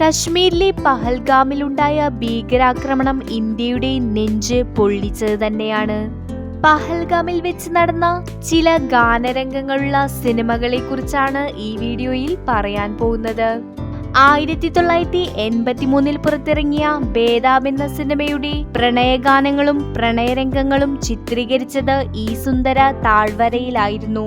കശ്മീരിലെ പഹൽഗാമിലുണ്ടായ ഭീകരാക്രമണം ഇന്ത്യയുടെ നെഞ്ച് പൊള്ളിച്ചത് തന്നെയാണ്. പഹൽഗാമിൽ വെച്ച് നടന്ന ചില ഗാനരംഗങ്ങളുള്ള സിനിമകളെ കുറിച്ചാണ് ഈ വീഡിയോയിൽ പറയാൻ പോകുന്നത്. ആയിരത്തി തൊള്ളായിരത്തി എൺപത്തി മൂന്നിൽ പുറത്തിറങ്ങിയ ബേദാബ് എന്ന സിനിമയുടെ പ്രണയഗാനങ്ങളും പ്രണയരംഗങ്ങളും ചിത്രീകരിച്ചത് ഈ സുന്ദര താഴ്വരയിലായിരുന്നു.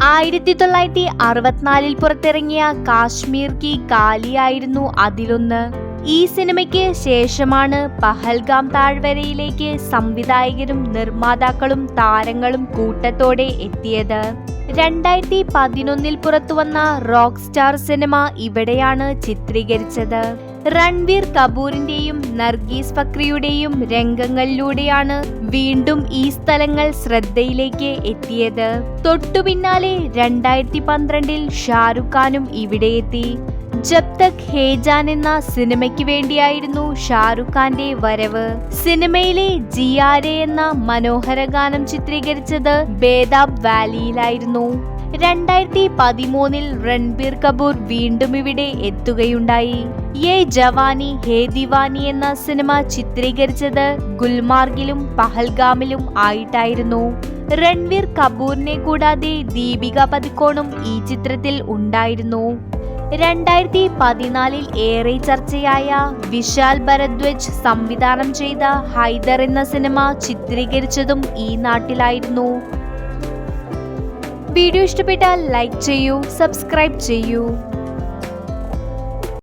ആയിരത്തി തൊള്ളായിരത്തി അറുപത്തിനാലിൽ പുറത്തിറങ്ങിയ കാശ്മീർ കി കാലിയായിരുന്നു അതിലൊന്ന്. ഈ സിനിമയ്ക്ക് ശേഷമാണ് പഹൽഗാം താഴ്വരയിലേക്ക് സംവിധായകരും നിർമ്മാതാക്കളും താരങ്ങളും കൂട്ടത്തോടെ എത്തിയത്. രണ്ടായിരത്തി പതിനൊന്നിൽ പുറത്തുവന്ന റോക്ക് സ്റ്റാർ സിനിമ ഇവിടെയാണ് ചിത്രീകരിച്ചത്. രൺവീർ കപൂറിന്റെയും നർഗീസ് ഫക്രിയുടെയും രംഗങ്ങളിലൂടെയാണ് വീണ്ടും ഈ സ്ഥലങ്ങൾ ശ്രദ്ധയിലേക്ക് എത്തിയത്. തൊട്ടു പിന്നാലെ രണ്ടായിരത്തി പന്ത്രണ്ടിൽ ഷാറുഖ് ഖാനും ഇവിടെ എത്തി. ജബ് തക് ഹേജാൻ എന്ന സിനിമയ്ക്ക് വേണ്ടിയായിരുന്നു ഷാറുഖ് ഖാന്റെ വരവ്. സിനിമയിലെ ജിയാരെ എന്ന മനോഹര ഗാനം ചിത്രീകരിച്ചത് ബേദാബ് വാലിയിലായിരുന്നു. രണ്ടായിരത്തി പതിമൂന്നിൽ രൺബീർ കപൂർ വീണ്ടും ഇവിടെ എത്തുകയുണ്ടായി. യേ ജവാനി ഹേ ദിവാനി എന്ന സിനിമ ചിത്രീകരിച്ചത് ഗുൽമാർഗിലും പഹൽഗാമിലും ആയിട്ടായിരുന്നു. രൺവീർ കപൂറിനെ കൂടാതെ ദീപിക പതുക്കോണും ഈ ചിത്രത്തിൽ ഉണ്ടായിരുന്നു. രണ്ടായിരത്തി പതിനാലിൽ ഏറെ ചർച്ചയായ വിശാൽ ഭരദ്വജ് സംവിധാനം ചെയ്ത ഹൈദർ എന്ന സിനിമ ചിത്രീകരിച്ചതും ഈ നാട്ടിലായിരുന്നു. വീഡിയോ ഇഷ്ടപ്പെട്ടാൽ ലൈക്ക് ചെയ്യൂ സബ്സ്ക്രൈബ് ചെയ്യൂ.